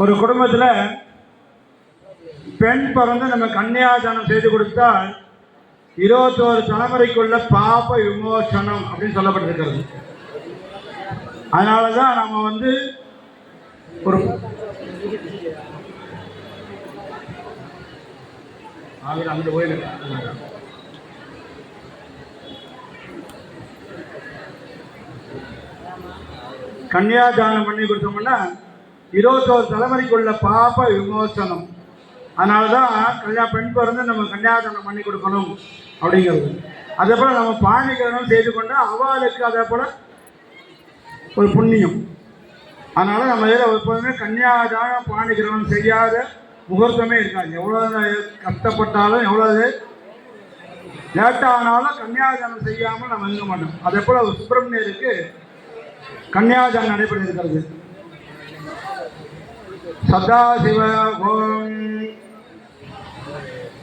ஒரு குடும்பத்தில் பெண் பிறந்து நம்ம கன்னியாதானம் செய்து கொடுத்தால் இருபத்தோரு தலைமுறைக்குள்ள பாப விமோசனம் அப்படின்னு சொல்லப்பட்டிருக்கிறது. அதனால தான் நம்ம வந்து ஒரு அங்கே போயிருக்காங்க கன்னியாதானம் பண்ணி கொடுத்தோம்னா இருபத்தோரு தலைமுறைக்குள்ள பாப விமோசனம். அதனால தான் கல்யாண பெண் பிறந்து நம்ம கன்னியாகரணம் பண்ணி கொடுக்கணும் அப்படிங்கிறது. அதே போல் நம்ம பாண்டிகரணம் செய்து கொண்டால் அவளுக்கு அதே போல் ஒரு புண்ணியம். அதனால் நம்ம இதில் எப்போதுமே கன்னியாதானம் பாண்டிகரணம் செய்யாத முகூர்த்தமே இருக்காது. எவ்வளோ கஷ்டப்பட்டாலும் எவ்வளோ லேட்டானாலும் கன்னியாதானம் செய்யாமல் நம்ம இருக்க மாட்டோம். அதே போல் சுப்பிரமணியருக்கு கன்னியாதானம் நடைபெற இருக்கிறது. சதாசிவ ஓம்.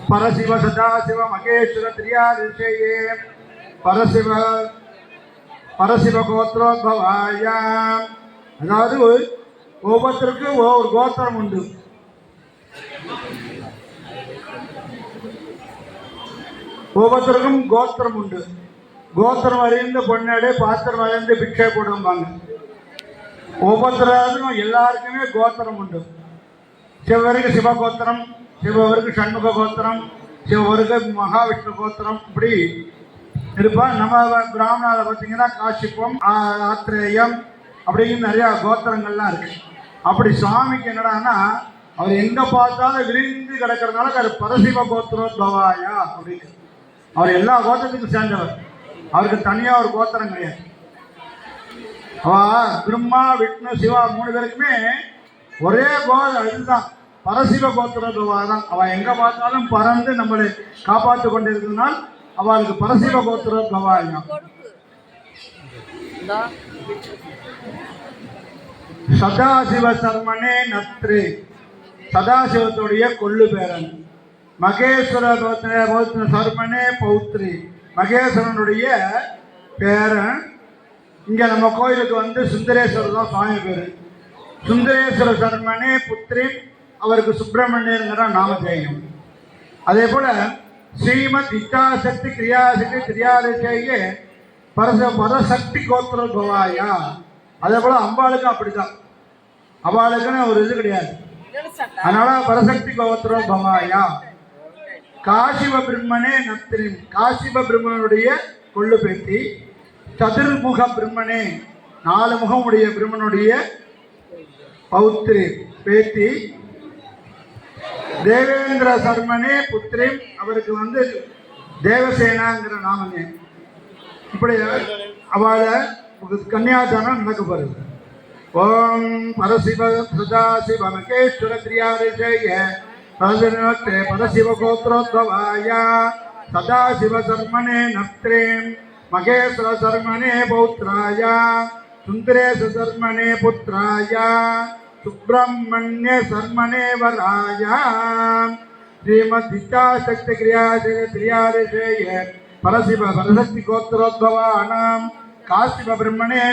பரசிவ சதாசிவ மகேஸ்வர திரியாதிசயே. பரசிவ பரசிவ கோத்திரோத்பவாய. அதாவது ஒவ்வொருத்தருக்கும் ஒவ்வொரு கோத்திரம் உண்டு. ஒவ்வொருத்தருக்கும் கோத்திரம் உண்டு. கோத்திரம் அறிந்து பொன்னாடே பாத்திரம் அறிந்து பிக்ஷை போடுவாங்க ஒவ்வொருத்தருக்கும் எல்லாருக்குமே கோத்திரம் உண்டு. சிவருக்கு சிவ கோத்திரம் சிவருக்கு சண்முக கோத்திரம் சிவருக்கு மகாவிஷ்ணு கோத்திரம் இப்படி இருப்பா. நம்ம பிராமணாவில் பார்த்தீங்கன்னா காசிப்பம் ஆத்திரேயம் அப்படின்னு நிறையா கோத்திரங்கள்லாம் இருக்கு. அப்படி சுவாமிக்கு என்னடான்னா அவர் எங்கே பார்த்தாலும் விரிந்து கிடக்கிறதுனால அது பரசிவ கோத்திரோத்பவாயா அப்படின்னு. அவர் எல்லா கோத்திரத்துக்கும் சேர்ந்தவர். அவருக்கு தனியாக ஒரு கோத்திரம் கிடையாது. அவ பிரம்மா விஷ்ணு சிவா மூணு பேருக்குமே ஒரே கோ இதுதான் பரசிவ கோத்திரத்துவா தான் அவள் எங்கே பார்த்தாலும் பறந்து நம்மளை காப்பாற்றி கொண்டிருக்கிறதுனால் அவளுக்கு பரசிவ கோத்திரத்துவாயம் சதாசிவ சர்மனே நத்ரே. சதாசிவத்துடைய கொள்ளு பேரன். மகேஸ்வர சர்மனே பௌத்ரி. மகேஸ்வரனுடைய பேரன் இங்கே நம்ம கோயிலுக்கு வந்து சுந்தரேஸ்வரர் தான் சுவாமி பேர். சுந்தரேஸ்வர சர்மனே புத்திரி அவருக்கு சுப்பிரமணியங்கிற நாமதேயம். அதே போல் ஸ்ரீமத் இச்சாசக்தி கிரியாசக்தி கிரியாதிசையே பரச பரசக்தி கோத்திர பவாயா அதே போல் அம்பாளுக்கும் அப்படிதான் அவளுக்குன்னு ஒரு இது கிடையாது. அதனால பரசக்தி கோத்திர பவாயா காசிவ பிரம்மனே நத்திரின் காசிவ பிரம்மனுடைய கொள்ளு பேத்தி. சதுர்முக பிரம்மனே. நாலு முகம் உடைய பிரம்மனுடைய பௌத்திரி பேத்தி. தேவேந்திர சர்மனே புத்திரி அவருக்கு வந்து தேவசேனாங்கிற நாமனே இப்படி அவளை கன்னியாதானம் நடக்க போகிறது ஓம் பரசிவ சதாசிவ மகேஸ்வர கிரியாதிசய பரசிவ கோத்ரோத்பவாய சதாசிவ சர்மனே நத்ரேம் மகேஸ்வர சர்மனே பௌத்ராய சுந்தரேச சர்மனே புத்ராய சுப்பிரமணிய சர்மனே வராய ஸ்ரீமத் இச்சாசக்தி கிரியாதிசய கிரியாதிசய பரசிவ பரசக்தி கோத்திரோத்பவானாம் காசிவ பிரம்மணே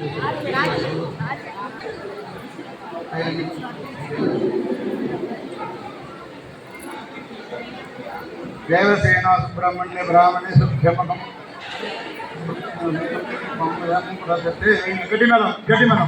நத்ரேம் சதுர்முக பிரம்மணே பௌத்ரேம் தேவேந்திர சர்மனே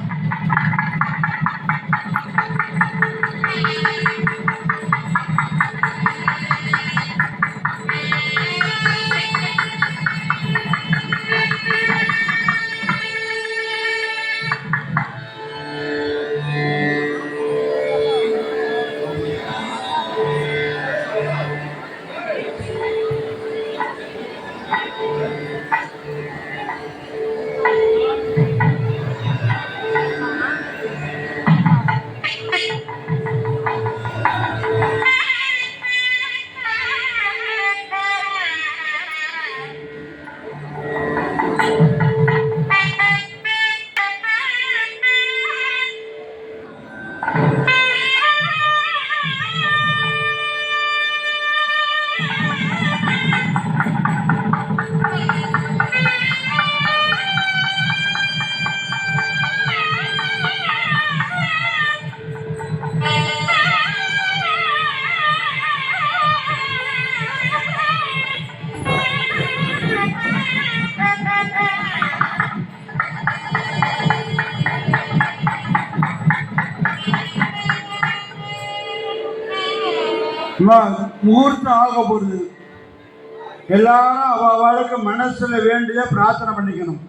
முகூர்த்தம் ஆக போகுது எல்லாரும் அவளுக்கு மனசுல வேண்டிய பிரார்த்தனை பண்ணிக்கணும்.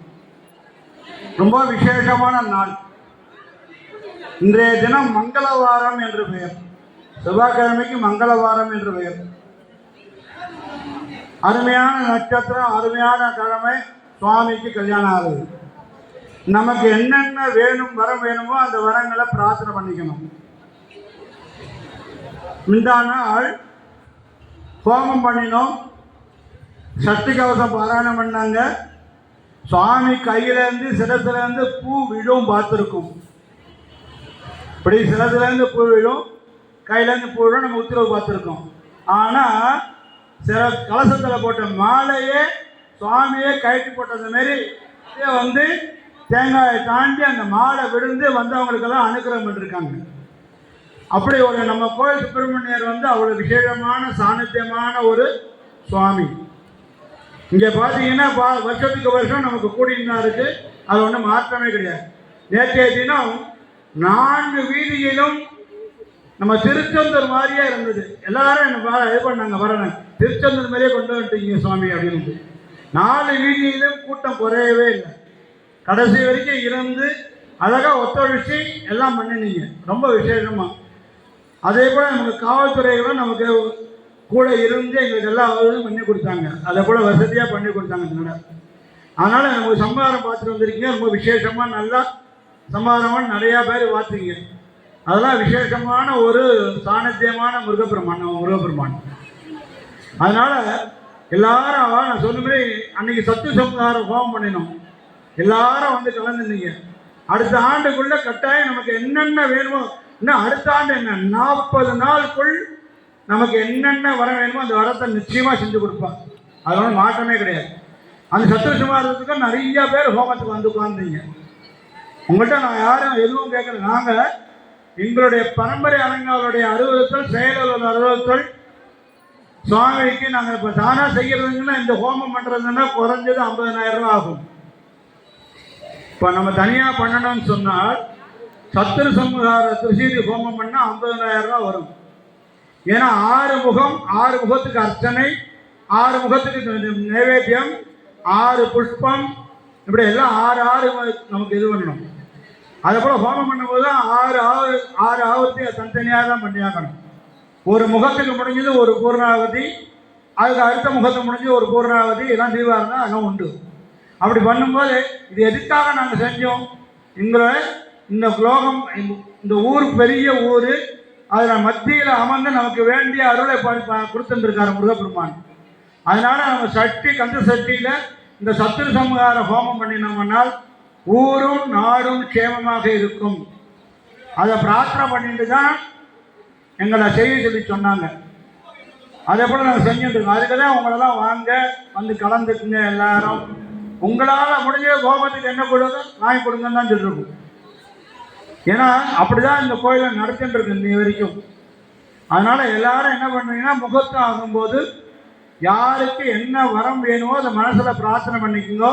ரொம்ப விசேஷமான நாள். இன்றைய தினம் மங்களவாரம் என்று பெயர். செவ்வாய்க்கிழமைக்கு மங்களவாரம் என்று பெயர். அருமையான நட்சத்திரம் அருமையான கிழமை சுவாமிக்கு கல்யாணம் ஆகுது. நமக்கு என்னென்ன வேணும் வரம் வேணுமோ அந்த வரங்களை பிரார்த்தனை பண்ணிக்கணும். முந்தா நாள் ஹோமம் பண்ணினோம். சக்தி கவசம் பாராயணம் பண்ணாங்க. சுவாமி கையிலேருந்து சிரத்துலேருந்து பூ விழும் பார்த்துருக்கும். இப்படி சிரத்துலேருந்து பூ விழும் கையிலேருந்து பூ விழும் நம்ம உத்தரவு பார்த்துருக்கோம். ஆனால் சில கலசத்தில் போட்ட மாலையே சுவாமியே கயிற்று போட்டது மாரி வந்து தேங்காயை தாண்டி அந்த மாலை விழுந்து வந்தவங்களுக்கெல்லாம் அனுகிரகம் பண்ணிருக்காங்க. அப்படி ஒரு நம்ம கோயில் சுப்பிரமணியர் வந்து அவ்வளோ விசேஷமான சாநித்தியமான ஒரு சுவாமி. இங்கே பார்த்தீங்கன்னா பா வருஷத்துக்கு வருஷம் நமக்கு கூடின்னு தான் இருக்கு. அது ஒன்றும் மாற்றமே கிடையாது. நேற்றைய தினம் நான்கு வீதியிலும் நம்ம திருச்செந்தூர் மாதிரியே இருந்தது. எல்லாரும் என்ன இது பண்ணாங்க வரணும். திருச்செந்தூர் மாதிரியே கொண்டு வந்துட்டீங்க சுவாமி அப்படின்னு. நாலு வீதியிலும் கூட்டம் குறையவே இல்லை. கடைசி வரைக்கும் இருந்து அழகாக ஒத்துழைச்சி எல்லாம் பண்ணினீங்க. ரொம்ப விசேஷமாக அதே போல் நமக்கு காவல்துறைகளும் நமக்கு கூட இருந்து எங்களுக்கு எல்லா உதவியும் பண்ணி கொடுத்தாங்க. அதை போல வசதியாக பண்ணி கொடுத்தாங்க அதனால் அதனால் நமக்கு சம்பாரம் பார்த்துட்டு வந்திருக்கீங்க. ரொம்ப விசேஷமாக நல்லா சம்பாரமாக நிறையா பேர் பார்த்துருக்கீங்க. அதெல்லாம் விசேஷமான ஒரு சாநித்தியமான முருகப்பெருமான் நம்ம முருகப்பெருமான். அதனால் எல்லாரும் அவ- நான் சொன்ன மாதிரி அன்னைக்கு சத்து சமுதாரம் ஹோமம் பண்ணினோம். எல்லாரும் வந்து கலந்துருந்தீங்க. அடுத்த ஆண்டுக்குள்ள கட்டாயம் நமக்கு என்னென்ன வேணுமோ இன்னும் அடுத்த ஆண்டு என்ன? நாற்பது நாளுக்குள் நமக்கு என்னென்ன வர வேணுமோ அந்த வரத்தை நிச்சயமாக செஞ்சு கொடுப்பான் அதனால மாற்றமே கிடையாது. அந்த சத்துரு சமாதானத்துக்கு நிறைய பேர் ஹோமத்துக்கு வந்து உட்கார்ந்தீங்க உங்கள்கிட்ட நான் யாரும் எதுவும் கேட்கல. நாங்கள் எங்களுடைய பரம்பரை அலங்காருடைய அறுபதுத்தல் செயலர் அறுபதுத்தல் சுவாமிக்கு நாங்கள் இப்போ தானாக செய்கிறதுங்கன்னா இந்த ஹோமம் பண்ணுறதுன்னா குறைஞ்சது ஐம்பதனாயிரம் ரூபா ஆகும். இப்போ நம்ம தனியாக பண்ணணும்னு சொன்னால் சத்துரு சம்ஹார திருசீதி ஹோமம் பண்ணால் ஐம்பதனாயிரம் ரூபா வரும். ஏன்னா ஆறு முகம் ஆறு முகத்துக்கு அர்ச்சனை ஆறு முகத்துக்கு நைவேத்தியம் ஆறு புஷ்பம் இப்படி எல்லாம் ஆறு ஆறு நமக்கு இது பண்ணணும். அதே போல் ஹோமம் பண்ணும்போது தான் ஆறு ஆறு ஆறு ஆவர்த்தி தனித்தனியாக தான் பண்ணியாகணும். ஒரு முகத்துக்கு முடிஞ்சது ஒரு பூர்ணாவதி அதுக்கு அடுத்த முகத்துக்கு முடிஞ்சது ஒரு பூர்ணாவதி எல்லாம் தீபாவளி அதெல்லாம் உண்டு. அப்படி பண்ணும்போது இது எதுக்காக நாங்கள் செஞ்சோம்? எங்களை இந்த லோகம் இந்த ஊர் பெரிய ஊர். அதில் மத்தியில் அமர்ந்து நமக்கு வேண்டிய அருளை ப- கொடுத்துருக்காரு முருகப்பெருமான். அதனால நம்ம சட்டி கந்த சட்டியில் இந்த சத்துரு சமூகார ஹோமம் பண்ணினோம்னால் ஊரும் நாடும் க்ஷேமமாக இருக்கும். அதை பிரார்த்தனை பண்ணிட்டு தான் எங்களை செய்தி சொல்லி சொன்னாங்க. அதே போல் நாங்கள் செஞ்சுருக்கோம். அதுக்கு தான் உங்களெல்லாம் வாங்க வந்து கலந்துக்குங்க எல்லாரும். உங்களால் முடிஞ்ச கோபத்துக்கு என்ன கொடுங்க வாங்கி கொடுங்கன்னு தான் சொல்லியிருக்கோம் ஏன்னா அப்படிதான் இந்த கோயிலை நடத்திட்டு இருக்கு வரைக்கும். அதனால எல்லாரும் என்ன பண்ணுறீங்கன்னா முகூர்த்தம் ஆகும்போது யாருக்கு என்ன வரம் வேணுமோ அதை மனசில் பிரார்த்தனை பண்ணிக்கோங்க.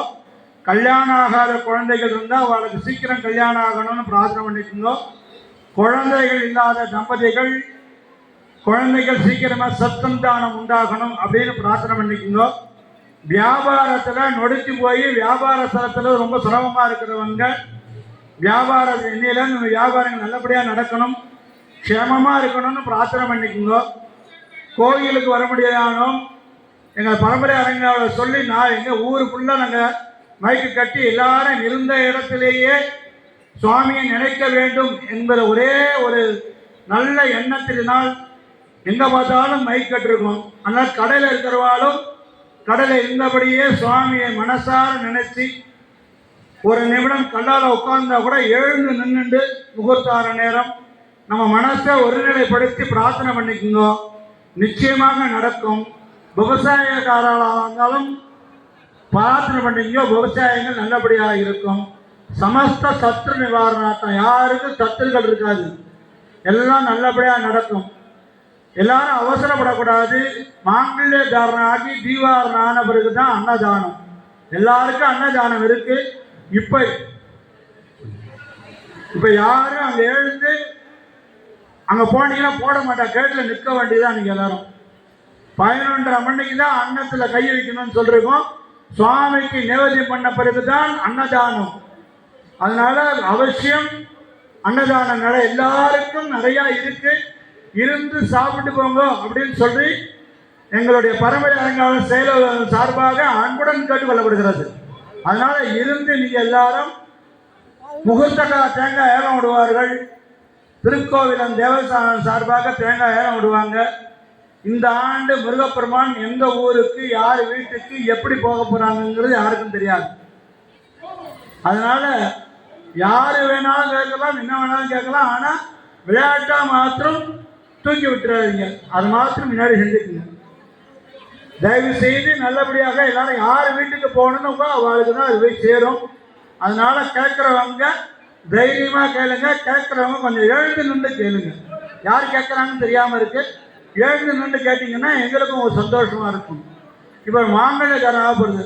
கல்யாணம் ஆகாத குழந்தைகள் இருந்தால் அவளுக்கு சீக்கிரம் கல்யாணம் ஆகணும்னு பிரார்த்தனை பண்ணிக்கோங்க. குழந்தைகள் இல்லாத தம்பதிகள் குழந்தைகள் சீக்கிரமாக சத்தம் தானம் உண்டாகணும் அப்படின்னு பிரார்த்தனை பண்ணிக்கோங்க. வியாபாரத்தில் நொடிச்சு போய் வியாபார ஸ்தலத்தில் ரொம்ப சிரமமாக இருக்கிறவங்க வியாபார எண்ணெயில் நம்ம வியாபாரங்கள் நல்லபடியாக நடக்கணும். க்ஷேமமாக இருக்கணும்னு பிரார்த்தனை பண்ணிக்கோங்க. கோயிலுக்கு வர முடியாதாலும் எங்கள் பரம்பரை அரங்காவை சொல்லி நான் எங்கள் ஊருக்குள்ளே நாங்கள் மைக்கு கட்டி எல்லாரும் இருந்த இடத்திலேயே சுவாமியை நினைக்க வேண்டும் என்பது ஒரே ஒரு நல்ல எண்ணத்தினால் எங்கே பார்த்தாலும் மைக் கட்டிருக்கோம். ஆனால் கடையில் இருக்கிறவாலும் கடையில் இருந்தபடியே சுவாமியை மனசார நினைச்சு ஒரு நிமிடம் கல்லால உட்கார்ந்தா கூட எழுந்து நின்றுண்டு முகூர்த்தார நேரம். நம்ம மனசை ஒருநிலைப்படுத்தி பிரார்த்தனை பண்ணிக்கோங்க. நிச்சயமாக நடக்கும். விவசாயக்காரர்களாக இருந்தாலும் பிரார்த்தனை பண்ணிக்கோ விவசாயங்கள் நல்லபடியாக இருக்கும். சமஸ்த சத்ரு நிவாரணார்த்தம் யாருக்கும் சத்துருகள் இருக்காது. எல்லாம் நல்லபடியாக நடக்கும். எல்லாரும் அவசரப்படக்கூடாது. மாங்கல்ய தாரணம் ஆகி தீபாரணம் ஆன பிறகு தான் அன்னதானம். எல்லாருக்கும் அன்னதானம் இருக்குது இப்ப இப்ப யாரும் அங்க எழுந்து அங்கே போனீங்கன்னா போட மாட்டா கேட்டில் நிற்க வேண்டியதான் நீங்க எல்லாரும். பதினொன்றரை மணிக்கு தான் அன்னத்தில் கை வைக்கணும்னு சொல்றோம். சுவாமிக்கு நிவேதியம் பண்ண பிறகுதான் அன்னதானம். அதனால அவசியம் அன்னதானம் நட எல்லாருக்கும் நிறையா இருக்கு. இருந்து சாப்பிட்டு போங்க அப்படின்னு சொல்லி எங்களுடைய பரம்பரை அலங்கார செயலர் சார்பாக அன்புடன் கேட்டுக்கொள்ளப்படுகிறது. அதனால இருந்து நீங்க எல்லாரும் முகூர்த்தக்கா தேங்காய் ஏலம் விடுவார்கள். திருக்கோவிலம் தேவஸ்தானம் சார்பாக தேங்காய் ஏலம் விடுவாங்க. இந்த ஆண்டு முருகப்பெருமான் எந்த ஊருக்கு யார் வீட்டுக்கு எப்படி போக போறாங்கிறது யாருக்கும் தெரியாது. அதனால யாரு வேணாலும் கேட்கலாம் என்ன வேணாலும் கேட்கலாம். ஆனா விளையாட்டா மாத்திரம் தூக்கி விட்டுறாதீங்க. அது மாத்திரம் முன்னாடி செஞ்சுக்குங்க. தயவு செய்து நல்லபடியாக எல்லாரும் யார் வீட்டுக்கு போகணும்னு அவளுக்கு தான் அது போய் சேரும். அதனால கேட்குறவங்க தைரியமா கேளுங்க. கேட்குறவங்க கொஞ்சம் எழுந்து நின்று கேளுங்க. யார் கேட்குறாங்கன்னு தெரியாம இருக்கு. எழுந்து நின்று கேட்டிங்கன்னா எங்களுக்கும் ஒரு சந்தோஷமா இருக்கும். இப்போ மாங்கல்யக்காரன் ஆகப்படுது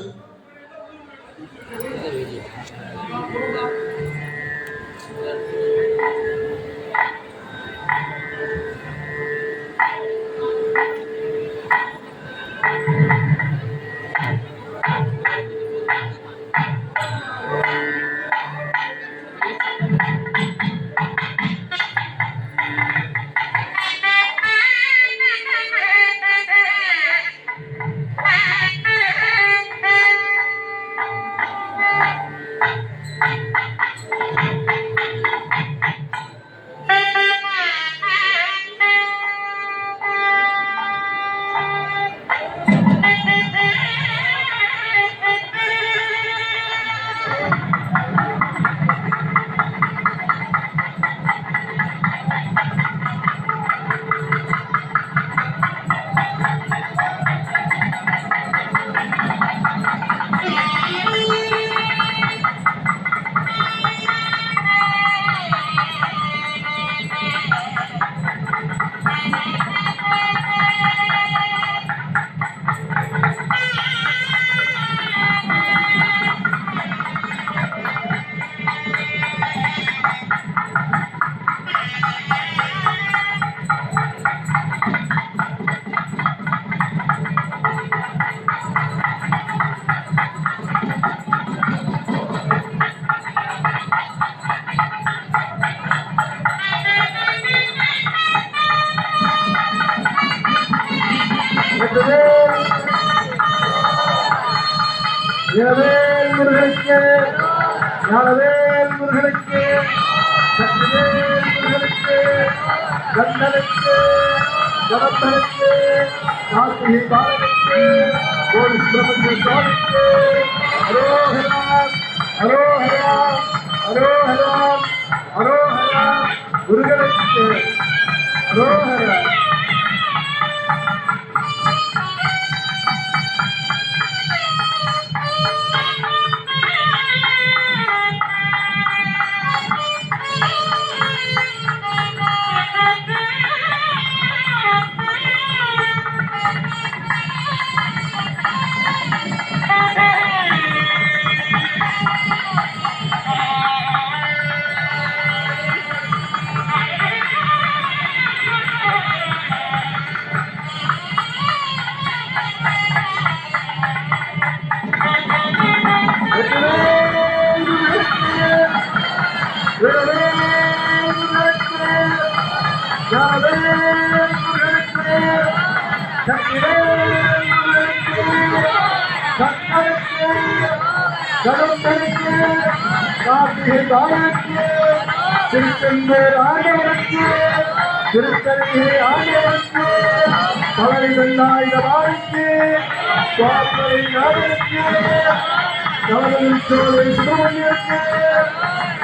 ஞானவேல் முருகனுக்கு சக்திவேல் முருகனுக்கு கண்ணனுக்கு ஜனத்தனுக்கு கார்த்திகை பாலனுக்கு கோடி சுப்பிரமணிய சுவாமிக்கு அரோகரா அரோகரா அரோகரா முருகனுக்கு திருச்செந்தூர் ஆண்டவனுக்கு திருத்தணிகை ஆண்டவனுக்கு பழனி வெள்ளாயுத வாழ்க்கை சுவாமி நாடனுக்கு சோழை சுப்பிரமணியனுக்கு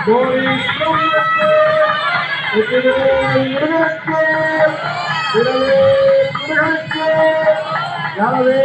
கோரி சுப்பிரமணியனுக்கு முருகனுக்கு இரவே முருகனுக்கு யாவே